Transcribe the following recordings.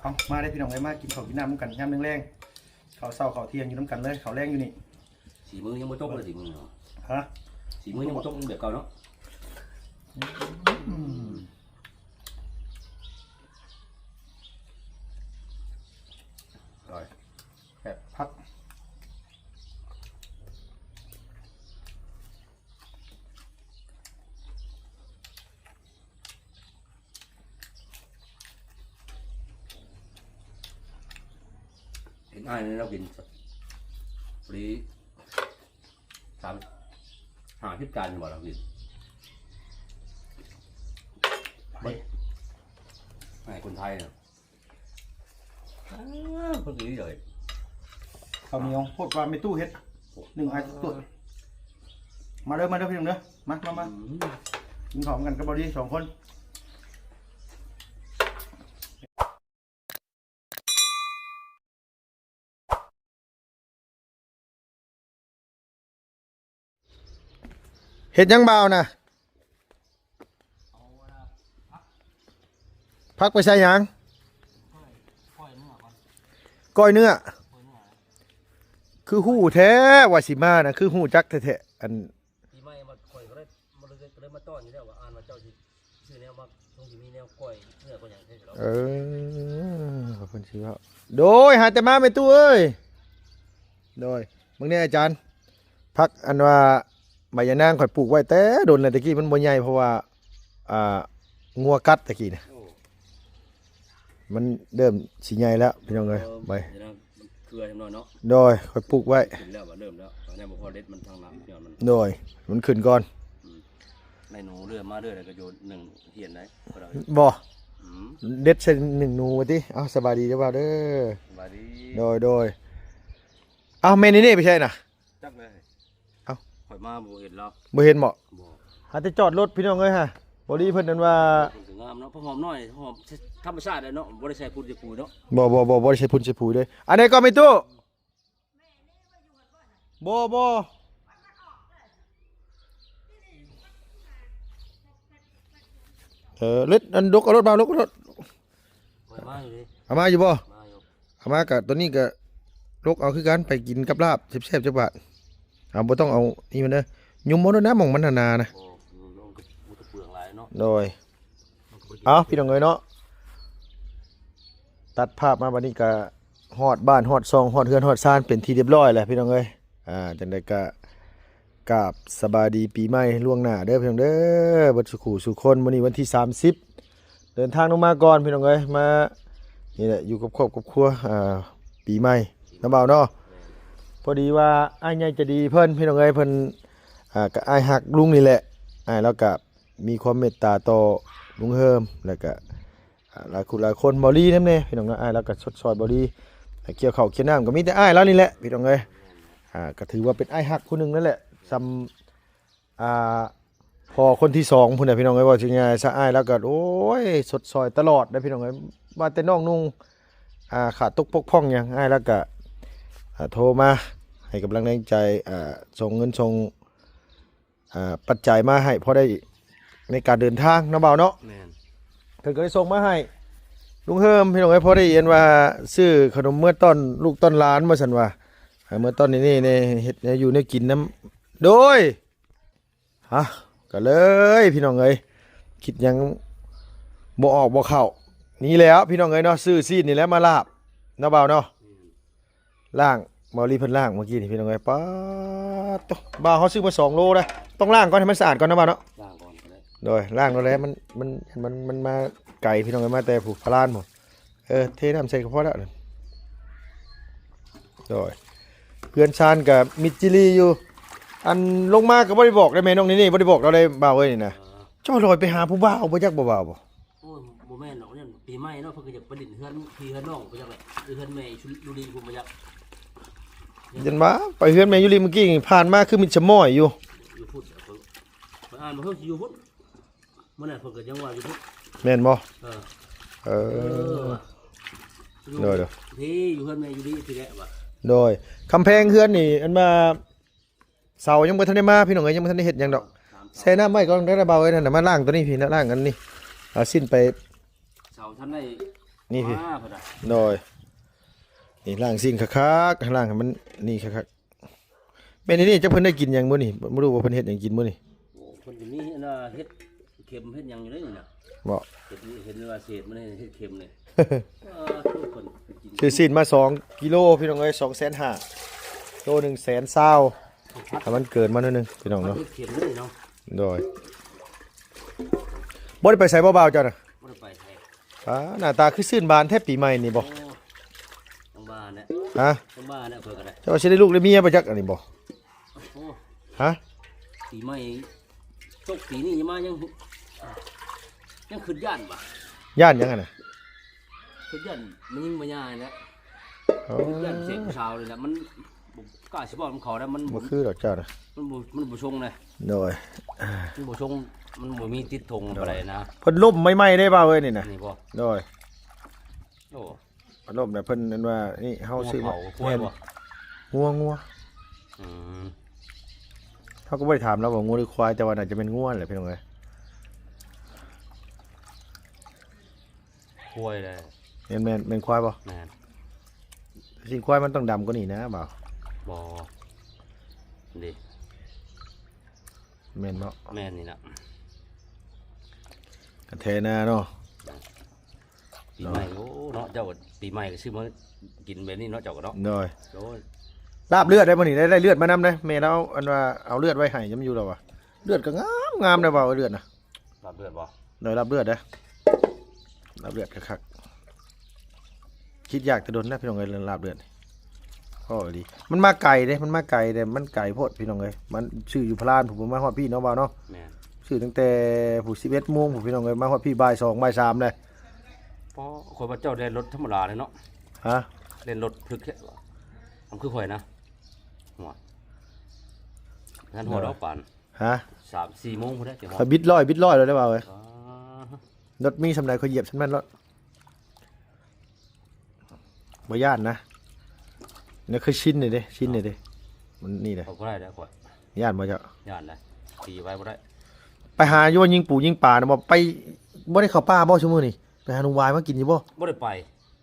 เอามาได้พี่น้องไอ้มากินข้าวกินน้ำน้ำกันยามแรงๆข้าวเช้าข้าวเที่ยงอยู่น้ำกันเลยข้าวแรงอยู่นี่สีมือยังไม่ตกเลยสีมือเนาะฮะสีมือยังไม่ตกแบบเก่าเนาะ อร่อยแบบพัก เห็นอ้ายนี่เรากินฟรีสามหาทิศการอยู่บ่เรากินไปให้คนไทยเนาะอ้าวคนนี้เลยข้าวเหนียวโพดว่าไม่ตู้เฮ็ดหนึ่งไอ้ตุ้มาเด้อมาเด้อพี่น้องเด้อมามามาอืมกินข้าวกันกับบอดี้สองคน เห็ดยังเบานะพักไปใส่หยังก้อยเนื้อ คือหู้แท้ว่าสิมานะคือหู้จักแท้ๆอันปีใหม่มาข่อยก็ได้มาเลยก็เลยมาต้อนอยู่แล้วว่าอ่านว่าเจ้าสิชื่อแนวมาต้องสิมีแนวก้อยเนื้อก้อยอย่างเช่นเราเออขอบคุณชีวะโดยหาแต่มาไม่ตู้เอ้ยโดยมึงเนี่ยอาจารย์พักอันว่า ใบยานางข่อยปลูกไว้แต่โดนเลยตะกี้มันบ่ใหญ่เพราะว่าอ่างัวกัดตะกี้นะโอ้มันเริ่มสิใหญ่แล้วพี่น้องเอ้ยไปเดี๋ยวนะมันเกลือจำนวนเนาะโดยข่อยปลูกไว้ขึ้นแล้วว่าเริ่มแล้วตอนนี้บ่พอเด็ดมันทางน้ำย้อนมันโดยมันขึ้นก่อนในหนูเรื่อยมาเรื่อยแล้วก็โยนหนึ่งเหียนได้พวกเราบ่อืมเด็ดใส่หนึ่งหนูว่าติเอาสบายดีเด้อบ่าวเด้อสบายดีโดยโดยเอาแม่นี่นี่ไปใช่น่ะจักเลยเอ้าข่อยมาบ่เห็นแล้วบ่เห็นบ่บ่หาแต่จอดรถพี่น้องเอ้ยฮะบ่ดีเพิ่นนั่นว่ามันก็งามเนาะเพราะหอมน้อยหอมธรรมชาติเลยเนาะบ่ได้ใส่ปุ๋ยปุ๋ยเนาะบ่บ่บ่บ่ได้ใช้พุ่นใช้ปุ๋ยเลยอันไหนก็ไม่ตู้บ่บ่เออเล็ดอันดกเอารถมาลกเอารถข่อยมาอยู่ดิเอามาอยู่บ่มาอยู่เอามากับตัวนี้ก็ลกเอาคือกันไปกินกับลาบแซ่บๆจักบาท เอาบ่ต้องเอานี่มันเด้อยุ่มหมดแล้วนะหม่องมันหนาๆนะโอ้ลงกับมันก็เปลืองหลายเนาะโดยมันก็บ่กินเอาพี่น้องเอ้ยเนาะตัดภาพมาบัดนี้ก็ฮอดบ้านฮอดซองฮอดเฮือนฮอดซานเป็นที่เรียบร้อยแล้วพี่น้องเอ้ยอ่าจังได๋ก็กราบสบายดีปีใหม่ล่วงหน้าเด้อพี่น้องเด้อเบัดสุขุสุคนมื้อนี้วันที่ 30 เดินทางลงมาก่อนพี่น้องเอ้ยมานี่แหละอยู่กับครอบกับครัวอ่าปีใหม่น้ำเบาเนาะพ อดีว่าไอ้ายใหญ่ใจะดีเพิ่นพี่น้องเอ้ยเพิ่นอ่าก็อ้ายฮักลุงนี่แหละไอ้ายแล้วก็มีความเมตตาต่อลุงเฮิมแล้วก็อ่าหลายคนหลายคนบอลี่นำแน่พี่น้องเอ้ยอ้ายแล้วก็ชดซอยบอลี่เกี่ยวเข้าวเกี่ยวน้ำก็มีแต่ไอ้ายแล้วนี่แหละพี่น้องเอ้ยอ่าก็ถือว่าเป็นไอ้ายฮักผู้หนึ่งนั่นแหละซำอ่าพอคนที่สองพุ่นน่ะพี่น้องเอ้ยว่าสิไงสะอ้ายแล้วก็โอ้ยสดซอยตลอดนะพี่น้องเอ้ยว่าแต่น้องนุ่งอ่าขาดตกปกพ่องหยังไอ้ายแล้วก็ อ่าโทรมา ให้กำลังแรงใจอ่าส่งเงินส่งอ่าปัจจัยมาให้พอได้ในการเดินทางเนาะเบาเนาะแม่นเพิ่นก็ได้ส่งมาให้ลุงเฮิมพี่น้องเอ้ยพอได้เรียนว่าซื้อขนมเมื่อต้นลูกต้นล้านว่าซั่นว่าให้เมื่อต้นนี้นี่นี่เฮ็ดให้อยู่ในกินน้ำโดยฮะก็เลยพี่น้องเอ้ยคิดหยังบ่ออกบ่เข้านี่แหล้วพี่น้องเอ้ยเนาะซื้อซีนนี่แหล้วมาลาบเนาะเบาเนาะล่าง มอลีเพิ่นล่างเมื่อกี้นี่พี่น้องเอ้ยป๊าดโตบ่าวเขาซื้อมา2โลนะต้องล่างก่อนให้มันสะอาดก่อนนะบ่าวเนาะล่างก่อนก็ได้โดยล่างแล้วแหล้วมันมันมันมันมาไก่พี่น้องเอ้ยมาแต่ผูกพลานหมดเออเทน้ำใส่ก็พอแล้วนั่นโดยเพื่อนชานกับมิดจิลีอยู่ อันลงมาก็บ่ได้บอกได้แม่น้องนี่นี่บ่ได้บอกเราได้บ่าวเอ้ยนี่นะเออเจ้าลอยไปหาผู้บ่าวบ่จักบ่บ่าวบ่โอ้ยบ่แม่นหรอกเนี่ยปีใหม่เนาะเพิ่นก็อยากไปดินเฮือนพี่เฮือนน้องไปจักแหละเฮือนแม่ชุลุลีพุ่นมาจัก ยันมาไปเฮือนแม่ยุรีเมื่อกี้นี่ผ่านมาคือมิดชะม้อยอยู่อยู่พุ่นเพิ่นไปอ่านบ่เพิ่นสิอยู่พุ่นมื้อนั้นเพิ่นก็ยังว่าอยู่พุ่นแม่นบ่เออเอเอออโดยเด้อพี่อยู่เฮือนแม่อยู่ดีสิแหละว่ะโดยคำแพงเฮือนนี่อันมาเสายังบ่ทันได้มาพี่น้องเอ้ยยังบ่ทันได้เฮ็ดหยังดอกตามใส่น้ำไว้ก่อนได้ระเบาไว้นั่นน่ะมาล้างตัวนี้พี่นะล้างอันนี้เอาสิ้นไปเสาท่านได้นี่พี่มาพุ่นน่ะโดย นี่ล่างสิ่งคักๆข้างล่างให้มันนี่คักๆแม่นี่นี่จะเพิ่นได้กินหยังมื้อนี่บ่รู้ว่าเพิ่นเฮ็ดหยังกินมื้อนี่โอ้คนอยู่นี่น่ะเฮ็ดเข็มเฮ็ดหยังอยู่ได้นี่น่ะบ่ เห็นเห็นว่าเศษมันเฮ็ดเข็มเลยเออทุกคนไปกินซื้อซีนมา 2 กิโลพี่น้องเอ้ย2,500โลหนึงแสนเศร้าถ้ามันเกินมาหน่อยหนึงพี่น้องมันเนาะเฮ็ดเข็มเลยเนาะโดยบ่ได้ไปใส่เบาๆจ้ะน่ะบ่ได้ไปไทยอ่าหน้าตาคือซื่นบานแทบปีใหม่นี่บ่ โอ้ทั้งบ้านเนี่ยฮะทั้งบ้านเนี่ยเพิ่นก็ได้เจ้าสิได้ลูกได้เมียบ่จักอันนี้บ่โอ้ฮะปีใหม่ตกปีนี้ยังมายังยังขึ้นย่านบ่ย่านยังไงน่ะขึ้นย่านมันยิ่งบ่ยายแล้วอ๋อขึ้นย่านเสียงชาวเลยแหละมันบ่กล้าสิบอกมันเขาแล้วมันบ่คือดอกเจ้าน่ะมันบ่มันบ่ชงเลยโดยมันบ่ชงมันบ่มีติดธงอะไรนะเพิ่นล่มไม่ไหม้ได้บ่าวเอ้ยนี่น่ะนี่บ่โดยโอ้เพิ่นล่มน่ะเพิ่นนั่นว่า นี่เฮาซื้อมาเผาป่วยบ่งัวงัวอืมเขาก็บ่ได้ถามแล้วว่างัวหรือควายแต่ว่าน่าจะเป็นงัวแหละพี่น้องเอ้ยป่วยเลยแม่นแม่นแม่นควายบ่แม่นจริงควายมันต้องดำกว่านี้นะบ่าวบ่ดิแม่นเนาะแม่นนี่นะกระแทนาเนาะ ปีใหม่โอ้เนาะเจ้าก็ปีใหม่ก็ซื้อมากินแบบนี้เนาะเจ้าก็เนาะโดยโอ้ยลาบเลือดได้บ่นี่ได้ได้เลือดมานำเด้แม่เราอันว่าเอาเลือดไว้ให้ยังอยู่แล้วว่ะเลือดก็งามงามได้บ่าวเลือดน่ะรับเลือดบ่โดยรับเลือดนะรับเลือดคักๆคิดอยากจะโดนนะพี่น้องเอ้ยเรื่องรับเลือดนี่ก็ดีมันมาไก่เด้มันมาไก่เด้มันไก่โพดพี่น้องเอ้ยมันชื่ออยู่พลานผมมาฮอดพี่เนาะบ่าวเนาะแม่นชื่อตั้งแต่ผู้11โมงผมพี่น้องเอ้ยมาฮอดพี่บ่าย2บ่าย3เลย เพราะคนว่าเจ้าเล่นรถธรรมดาเลยเนาะฮะเล่นรถพลึกแค่ทำคือข่อยนะหัวงั้นหัวเราะปานฮะสามสี่โมงพุ่นได้เดี๋ยวพอบิดร้อยบิดร้อยเลยได้บ่าวเอ้ยอ๋อรถมีสำใดเขาเหยียบฉันแม่นรถบ่ย่านนะนี่คือชิ้นนี่เด้ชิ้นนี่เด้มันนี่เด้เขาบ่ได้แล้วข่อยย่านบ่เจ้าย่านเลยตีไว้บ่ได้ไปหาโยนยิงปู่ยิงป่านะบ่ไปบ่ได้เข้าป่าบ่ชั่วโมงนี่ ไปหาลุงวายมากินอยู่บ่บ่ได้ไป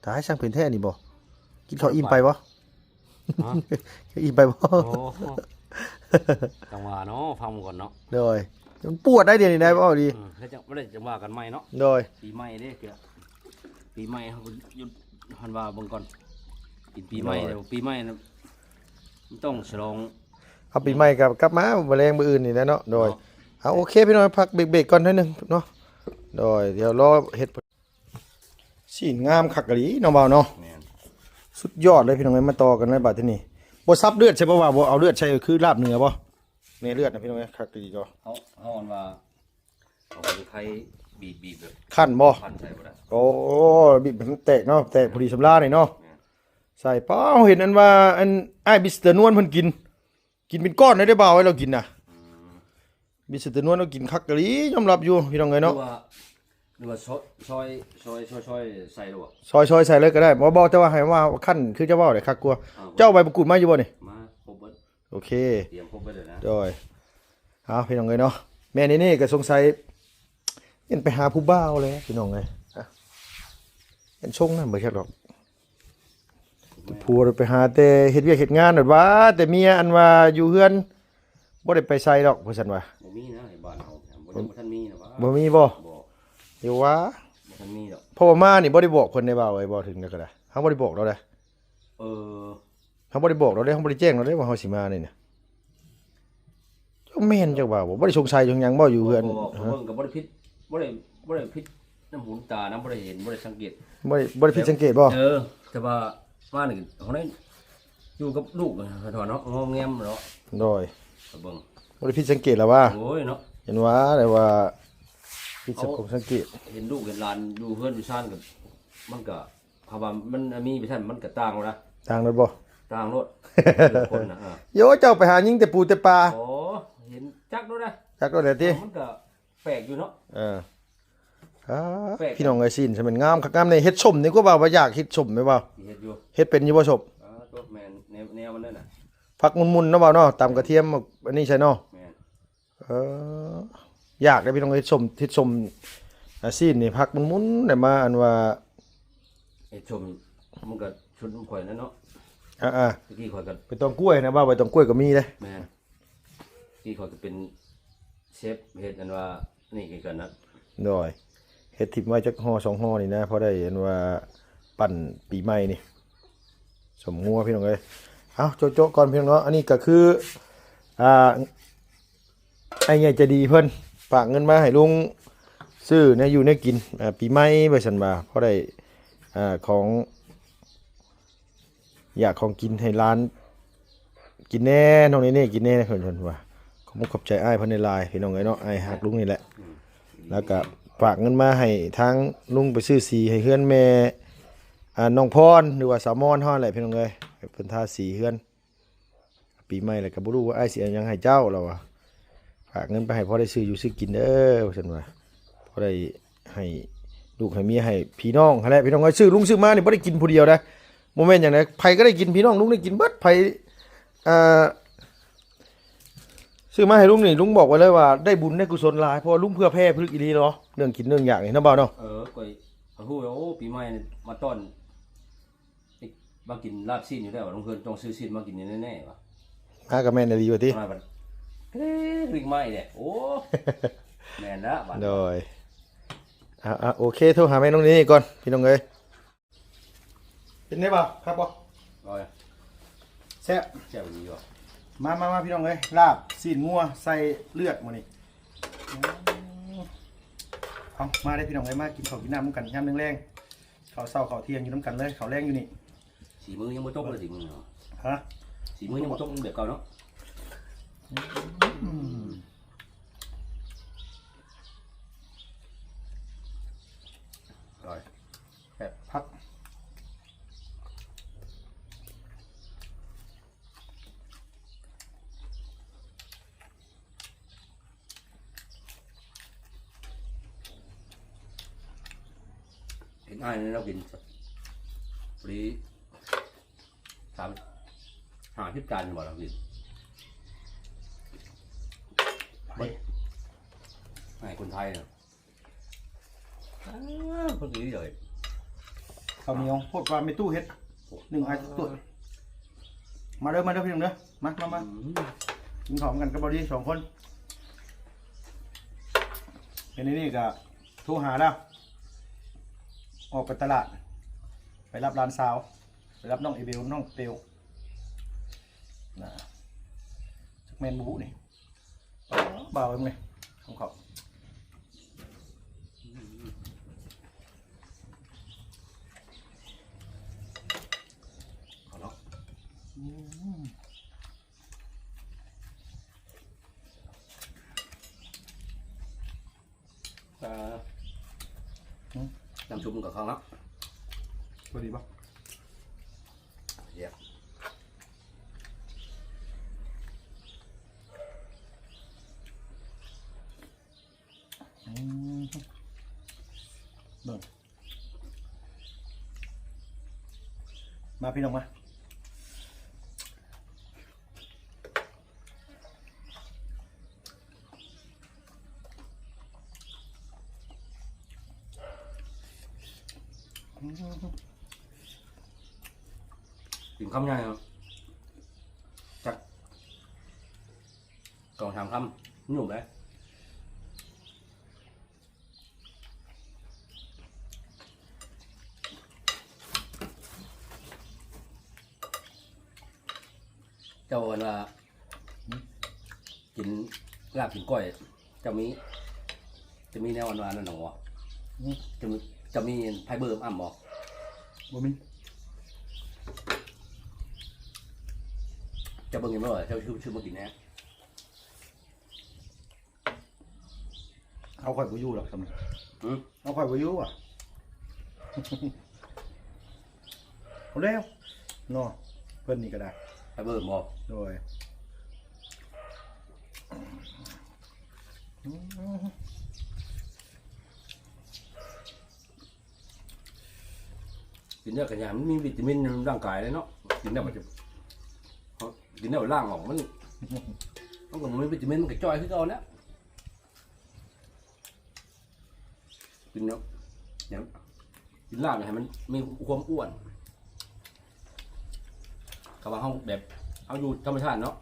ถ้าให้ช่างเป็นแท้นี่บ่กินข้าวอิ่มไปบ่ฮะอิ่มไปบ่โอ้จังหวะเนาะฟังก่อนเนาะโดยมันปวดได้เดี๋ยวนี้ได้บ่ดีอืมแล้วจะบ่ได้จังหวะกันใหม่เนาะโดยปีใหม่เด้เกือปีใหม่เขาก็หยุดหันว่าเบิ่งก่อนกินปีใหม่เดี๋ยวปีใหม่นะมันต้องฉลอง เอาปีใหม่กับกลับมาแมลงมื้ออื่นนี่แหละเนาะโดยเอาโอเคพี่น้องพักเบรกๆก่อนหนิดนึงเนาะโดยเดี๋ยวรอเฮ็ด สีงามคักกะหลีน้องเบาเนาะแม่นสุดยอดเลยพี่น้องเอ้ยมาต่อกันในบัดที่นี่บ่ซับเลือดใช่บ่ว่าบ่เอาเลือดใช่คือลาบเนื้อบ่ในเลือดนะพี่น้องเอ้ยคักกะหลีก็เขาเขาอันว่าเอาไปใครบีบบีบแบบคั่นบ่พันใส่บ่ได้โอ้บิบมันแตกเนาะแตกพอดีสำลานี่เนาะใส่ป้าเห็นอันว่าอันไอ้ายบิสเตอร์นวลเพิ่นกิน กินเป็นก้อนได้ได้บ่าวให้เรากินน่ะบิสเตอร์นวลเรากินคักกะหลียอมรับอยู่พี่น้องเอ้ยหรืเนาะอว่า หรือว่าซอยซอยซอยซอยซอยใส่หรือว่าซอยๆใส่เลยก็ได้บ่บอกแต่ว่าให้ว่าคั่นคือจะเว้าได้คักกลัวาเจ้าใบมะกรูดมาอยู่บ่นี่มาครบเบิดโอเคเตรียมครบเบิดเลยนะโดยเอาพี่น้องเอ้ยเนาะแม่นี่นี่ก็สงสัยเห็นไปหาผู้บ่าวเลยพี่น้องเอ้ยอะเห็นชงนั่นบ่ใช่หรอกผัวไปหาแต่เฮ็ดเวียกเฮ็ดงานนั่นว่า แต่เมียอันว่าอยู่เฮือนบ่ได้ไปไสดอกว่าซั่นว่าบ่มีนะไอ้บ้านเฮาบ่ยังบ่ทันมีนะว่าบ่มีบ่บ่ อยู่ว่าบ่ทันมีดอกเพราะว่ามานี่บ่ได้บอกคนในบ่าวไว้บ่ถึงแล้วก็ได้เฮาบ่ได้บอกเราเด้เออเฮาบ่ได้บอกเราเด้เฮาบ่ได้แจ้งเราเด้ว่าเฮาสิมานี่น่ะเจ้าแม่นจักว่าบ่บ่ได้สงสัยจังหยังบ่อยู่เฮือนบ่บ่เบิ่งก็บ่ได้พิษบ่ได้บ่ได้พิษน้ำหูน้ำตาน้ำบ่ได้เห็นบ่ได้สังเกต บ่ได้บ่ได้ผิดสังเกตบ่เออ แต่ว่ามานี่เขาได้อยู่กับลูกเนาะเนาะงอมแงมเนาะโดยก็เบิ่งบ่ได้ผิดสังเกตแล้วว่าโอ้ยเนาะเห็นว่าแต่ว่า ผิดสังคมสังเกตเห็นลูกเห็นหลานอยู่เพื่อนอยู่ซ่านกับมันก็คำว่ามันมีไปท่านมันก็ต่างแล้วนะทางนั้นบ่ต่างรถคนนะอะโยเจ้าไปหายิงแต่ปูแต่ปลาโอ้เห็นจักด้วยนะจักก็ได้ติมันก็แปลกอยู่เนาะเออครับแปลกพี่น้องไอ้สินใช่มันงามคักงามในเฮ็ดชมนี่ก็ว่าว่าอยากเฮ็ดชมไหมว่าที่เฮ็ดอยู่เฮ็ดเป็นอยู่บ่ชมอ่าตัวแมนแนวแนวมันนั่นน่ะผักมุนๆเนาะบ่าวเนาะตำกระเทียมอันนี้ใช่เนาะแมนเอออ ยากได้พี่น้องเฮ็ดชมเฮ็ดชมอาซีนนี่ผักมุนๆได้มาอันว่าไอ้ชมมันก็ชุดมันข่อยนั่นเนาะอ่าตะกี้ข่อยก็ๆไปตองกล้วยนะว่าไปตองกล้วยก็มีเลยแม่นที่ข่อยก็เป็นเชฟเฮ็ดอันว่านี่คือกันนะดอยเฮ็ดทิมไว้จักห่อสองห่อนี่นะเพราะได้เห็นว่าปั่นปีใหม่นี่ สมงัวพี่น้องเอ้ยเอาโจ๊ะๆก่อนพี่น้องเนาะอันนี้ก็คืออ่าไอ้ใหญ่ใจะดีเพิ่น ฝากเงินมาให้ลุงซื้อเนี่ยอยู่เนี่ยกินปีใหม่ไปสันมาเพราะได้อ่าของอยากของกินให้ร้าน กินแน่น้องนี่นี่กินแน่เพิ่นเพิ่นว่าขอบคุณขอบใจไอ้ายเพิ่นในไลน์พี่น้องเอ้เนาะไอ้ายฮักลุงนี่แหละ แล้วก็ฝากเงินมาให้ทางลุงไปซื้อสีให้เฮือนแม่อ่าน้องพรหรือว่าสาวมอนเฮาแหละพี่น้องเอ้ยให้เพิ่นทาสีเฮือน ปีใหม่แล้วก็บ่รู้ว่าไอ้ายสิเอาหยังให้เจ้าแล้วอะากเงินไปให้พ่อได้ซื้ออยู่ซื้อกินเด้อว่าซั่นว่าพอได้ให้ลูกให้เมียให้พี่น้องหั่นแหละพี่น้องเอ้ยซื้อลุงซื้อมานี่บ่ได้กินผู้เดียวนะบ่แม่นหยังไดไผก็ได้กินพี่น้องลุงได้กินเบิดไผอ่าซื้อมาให้ลุงนี่ลุงบอกไว้เลยว่าได้บุญได้กุศลหลายเพราะว่าลุงเพื่อแพร่พลึกอีนีเนาะเรื่องกินเรื่องอยากนี่นะบ่าวเนาะเออข่อยข่อยฮู้ว่าโอ้ปีใหม่นี่มาต้อนไอ้มากินลาบซีนอยู่แล้วลงเพิ่นต้องซื้อซีนมากินนี่แน่ๆว่ะมากับแม่นดีว่าติ มาบัดเอ๊ะริกไม้เนี่ยโอ้แม่นละบัดโดยอะอะโอเคโทรหาแม่น้องนี่ก่อนพี่น้องเอ้ยเป็นไงบ่าครับบ่เอาเลยแซ่บแจ่วดีว่ะมามามาพี่น้องเอ้ยลาบซีนงัวใส่เลือดมื้อนี้เอามาได้พี่น้องเอ้ยมากินข้าวกินน้ำนำกันยามแรงๆข้าวเช้าข้าวเที่ยงอยู่น้ำกันเลยข้าวแรงอยู่นี่สีมือยังบ่ตกเลยสีมือเนาะฮะสีมือยังบ่ตกแบบเก่าเนาะ อร่อยแซ่บพัก เห็นอ้ายนี่เรากินฟรีสามห้าสิบจานบ่เรากิน ไป อ้ายคนไทยเนาะอ้าวคนดีเลย ข้าวเหนียวโพดปลาไม่ตู้เฮ็ดหนึ่งไอ้ตัวมาเด้อมาเด้อพี่น้องเด้อมามามากินของกันกับบอดี้สองคนเห็นในนี่ก็โทรหาแล้วออกไปตลาด ไปรับร้านสาว ไปรับน้องเอเบลน้องเตลนะจักแมนบูนี่บ่าวเอ็มไงของเขา เอาเนาะ อ่าน้ำชุบกับข้าวเนาะพอดีป่ะเยี่ยมเบิ่งมาพี่น้องมา กิน คำยังไงเนาะจักก่อนทำคำหนุ่มเลยเจ้าอันว่ากินลาบกินก้อย จะมี จะมีแนวอันว่านั่นหรอวะจะมีจะมีไพ่เบิร์มอ่ำบอกบ่มี จะเบิ่งยังไม่ไหวเจ้าชื่อชื่อมากินแน่เอาข่อยบ่อยู่หรอกสำหรับอืมเอาข่อยบ่อยู่อะ เอาแล้วเนาะเพิ่นนี่ก็ได้ไพ่เบิร์มบอกโดยกินเนื้อกันยามันมีวิตามินในร่างกายเลยเนาะกินได้มันจะเขา กินได้มันล่างออกมันมันก็มันมีวิตามินมันก็จ่อยขึ้นเอาเนี่ยกินเนาะอย่างกินลาบเนี่ยให้มันมีความอ้วนก็ว่าเฮาแบบเอาอยู่ธรรมชาติเนาะ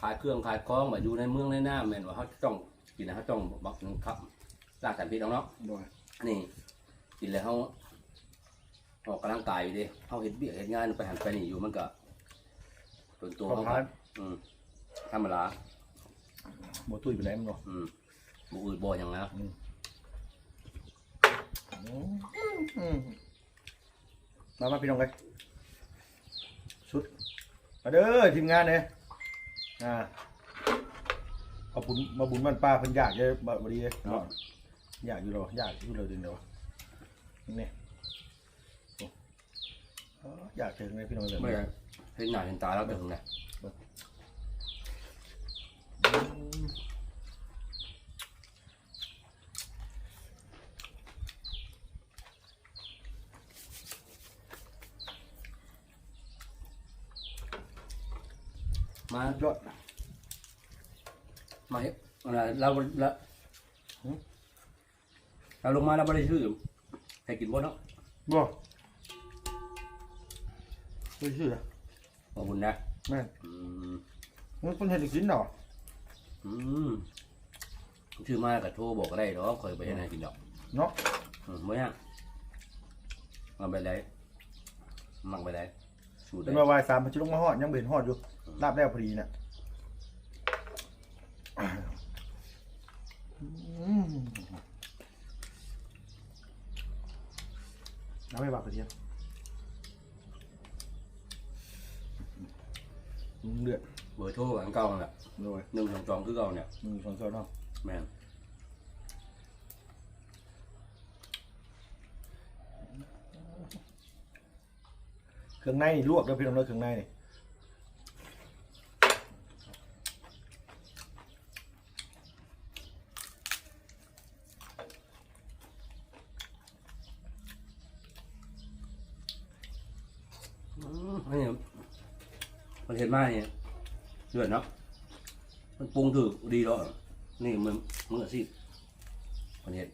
ขายเครื่องขายของแบบอยู่ในเมืองในหน้าแม่นว่าเขาต้องกินนะเขาต้องบักครับลากสันพิษเอาเนาะโดยนี่กินแล้วเขาออกกำลังกายอยู่ดิเขาเห็นเบี้ยเห็นงานไปหันไปนี่อยู่มันก็ ส่วนตัวขอเขาพาก็ยอืมธรรมดาบ่ตุ้ยไปแล้วมันบ่อืมบุอื่นบ่อย่างนะอืมมามาพี่น้องเลยชุดมาเด้อทีมงานเลยอ่าขอบคุณมาบุญบ้านป้าเพิ่นอยากเลยบ่บ่ดีเลยเนาะอยากอยู่หรออยากอยู่เลยจริงเดี๋ยวนี่โอ้เอออยากถึงเลยพี่น้องเลยไม่ได้ เห็นหน้าเห็นตาแล้วถึงนะมายอดมาเฮ็ดอะไรเราเราเราลงมาเราไม่ได้ชื่อให้กินบ่เนาะบ่ไม่ชื่ออะ ขอบคุณนะแม่อืมมันคนเห็นกินเนาะอืมชื่อมากับโทรบอกก็ได้หรอกคอยไปให้นายกินดอกเนาะอืมไม่ยากเอาไปเลยมักไปเลยสูตรเป็ได้นว่าวายสามมันจะลงมาฮอดยังเบเห็นฮอดอยู่ลาบแล้วพอดีเนี่ยอืมน้ำไม่บากกระเทียม อืมเดือดเบอร์โทรอันเก่าน่ะโดยหนึ่งสองสองคือเก่าเนี่ย หนึ่งสองสองเนาะ แม่น เครื่องในนี่ลวกแล้วพี่น้องเลิกเครื่องในนี่ อืมอันนี้มันเห็นมาเนี่ย เดือดเนาะมันปรุงถือดีแล้วนี่มึงมึงอาชีพมันเห็ด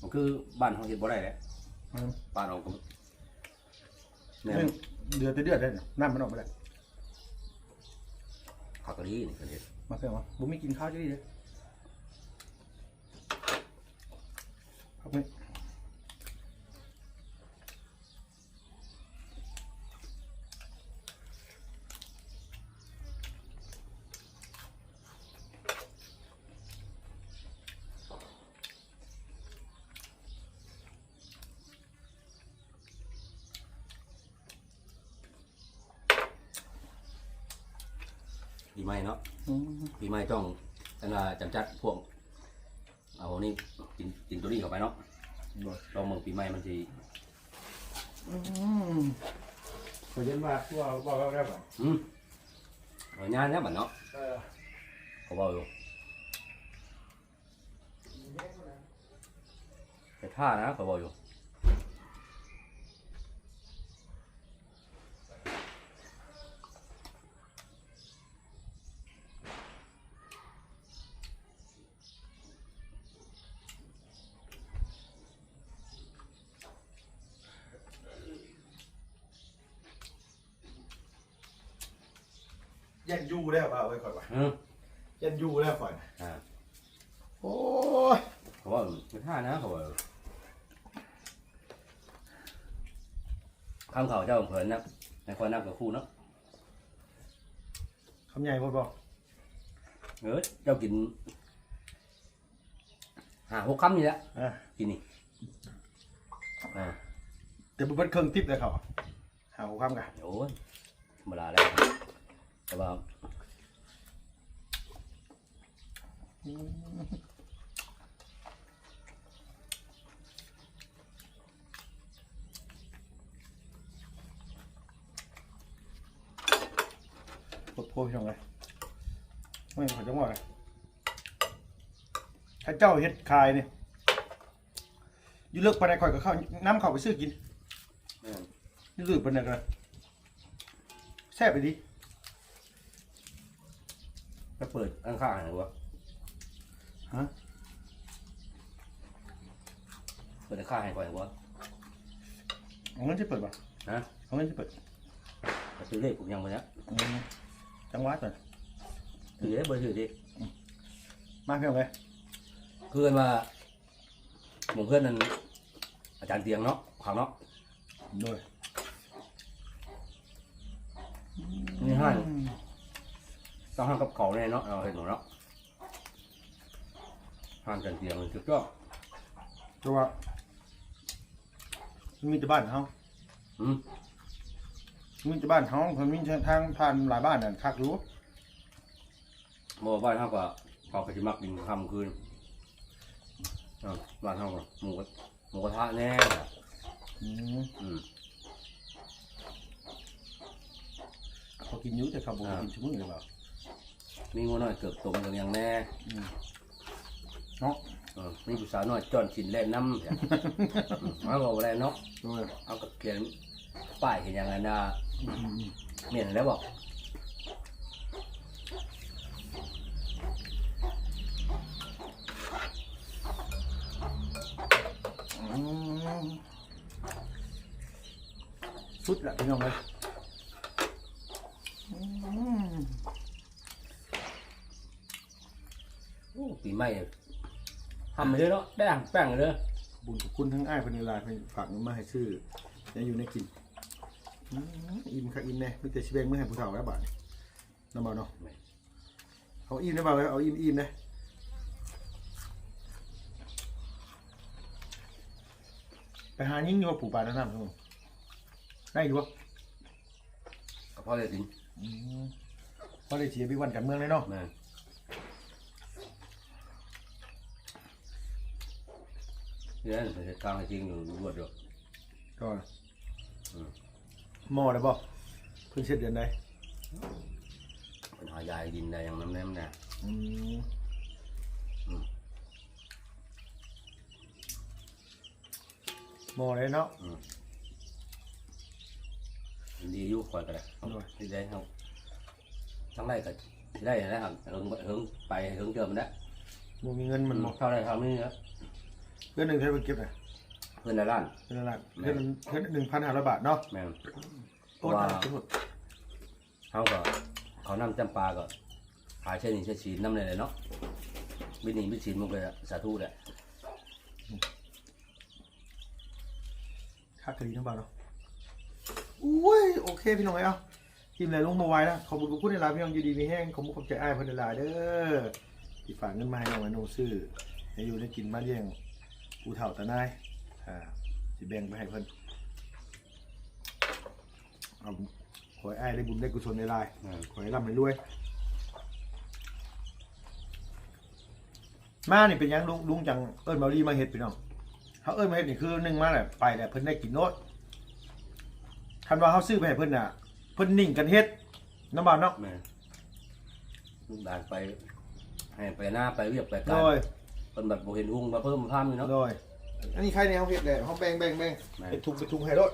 มันคือบ้านเขาเห็ดบ่ได้แหละอืมบ้านเราก็เนี่ยเดือดเดือดได้เนี่ยน้ำมันออกไปแล้วผักกะทินี่กันเห็ดมาเพื่อนมาบุ้มีกินข้าวจะดีเลยครับนี่ ใหม่เนาะอืมปีใหม่ต้องอันว่าจำจัดพวก เอานี่กินกินตัวนี้เข้าไปเนาะโดยลองเมืองปีใหม่มันสิอืมขอเย็นมากพวกบอกเราได้ป่ะอืมเอางานแล้วบัดเนาะเออเขาบอกอยู่แต่ท่านะเขาบอกอยู่ ยันยูแล้วป่ะเอาไว้ก่อนว่ะอืมยันยูแล้วก่อนอ่า โอ้ยเขาบอกอยู่แต่ท่านะเขาบอกอยู่ข้างเขาเจ้าของเพิ่นนะในคนนักกับคู่เนาะคำใหญ่พอบอกเออเจ้ากินหาหกคำนี่แหละอะกินนี่อ่าแต่บุบเบิ้ลเครื่องทิพย์เลยเขาหาหัวคำกันโอ้ยธรรมดาแล้วแต่ว่า โพดโพดพี่น้องเลยไม่ขอจังหวะเลยถ้าเจ้าเฮ็ดคายเนี่ยอยู่เลิกไปไหนข่อยก็เข้าน้ำเข้าไปซื้อกินแม่นนี่ลืกไปไหนกันแซ่บไปดิไปเปิดข้างๆหน่อยวะ ฮะพิ่นจะฆ่าให้ก่อนว่าเอาเงินที่เปิดป่ะนะเอาเงินที่เปิดก็ซื้อเลขผมยังบ่เนี้ยอืมจังหวัดก่อนถือได้บ่ถือดิมาเพียงเลยเพื่อนว่าหมู่เพื่อนนั้นอาจารย์เตียงเนาะขางเนาะโดยนี่ให้ต้องห้ามกับเขาแน่เนาะเราเห็นหมดเนาะ ห้ามอาจารย์เตียงมันคือก็เพราะว่ามันมีแต่บ้านเขาอืมมันมีแต่บ้านเขามันมีทางผ่านหลายบ้านนั่นคักรู้บ่บ้านเฮาก็เขาก็สิมักกินค่ำคืนอ่าบ้านเฮาก็หมูกระหมูกระทะแน่อืมอืม เขากินอยุ่แต่เขาบอกกินชั่วโมงหรือเปล่า มีงูน้อยเกือบตมอย่างอย่างแน่ เนาะเออมีผู้สาวน้อยจอนชินเล่นน้ำเสียอืมเอาก็บ่ได้เนาะโดยเอากับเขียนป้ายเห็นอย่างนั้นนะอืมอืมเมียนแล้วบอกอืมสุดละพี่น้องเลยอืม โอ้ปีใหม่ ทำไปเลยเนาะได้อ่างแป้งเลยบุญกับคุณทั้งอ้ายเพนในไลน์เพิ่นฝากเงินมาให้ซื้อยังอยู่ในกินอืมอิ่มค่ะอิ่มแน่มีแต่ชิเบงไม่ให้ผู้เฒ่าแล้วบาดนี้น้ำเบาเนาะเอาอิ่มได้บ่าวเอาอิ่มอิ่มนะไปหายิ่งอยู่ว่าปลูกปลาน้ำน้ำครับได้อยู่วะกระเพาะเลยสิงอืมพอได้เชียร์พี่วันกันเมืองเลยเนาะ แม่น เนี่ยเหตุการณ์จริงอยู่รวดอยู่ก็อืมหม้อได้บ่เพิ่งเสร็จเดือนใดปัญหายายดินได้อย่างน้ำแนมเนี่ยอืมหม้อเลยเนาะดีอยู่คอยกันเลยที่ได้เขาทั้งไรก็ที่ได้นะครับเฮิงเฮิงไปเฮิงเจอมันได้บ่มีเงินมันบ่เท่าไรเท่านี้ครับ เดือนหนึ่งเท่าไหร่เก็บน่ะเพื่อนในร้านเป็นอะไรเดือนเดือนหนึ่งพันห้าร้อยบาทเนาะแม่งโอ้ว่าตายทุกคนเขาก็เขานำจำปาก็หาเช่นนี้เช่นชีนน้ำเลยเลยเนาะบินนี่บินชีนมันก็สาธุแหละค่ากะดีทั้งบาทเนาะอุ้ยโอเคพี่น้องเอ้ยเอาทีมไหนลงมาไว้นะขอบคุณทุกคนในไลน์พี่น้องอยูดีมีแห้งขอบคุณขอบใจอ้ายเพันในไลน์เด้อที่ฝากเงินมาให้น้องไอ้โนซื้อให้อยู่ได้กินบ้านเยี่ยง ผู้เฒ่าตานายอ่าสิแบ่งไปให้เพิ่นเอาขอให้อ้ายได้บุญได้กุศลในไลน์อืมขอให้ร่ำให้รวย มานี่เป็นหยังลุงลุงจังเอิ้นเบาลีมาเฮ็ดพี่น้องเขาเอิ้นมาเฮ็ดนี่คือหนึ่งมาแหละไปแหละเพิ่นได้กินโนดคันว่าเขาซื้อไปให้เพิ่นน่ะ เพิ่นนิ่งกันเฮ็ดน้ำบานเนาะแม่ลูกหลานไป ให้ไปหน้าไปเรียกไปโดการย เป็นแบบโบเห็นอุ้งมาเพิ่มมาพามนี่เนาะ โดยอันนี้ใครเนี่ยเขาเฮ็ดแหละเขาแบ่งแบ่งแบ่งแม่เป็นทุงเป็นทุงให้รถ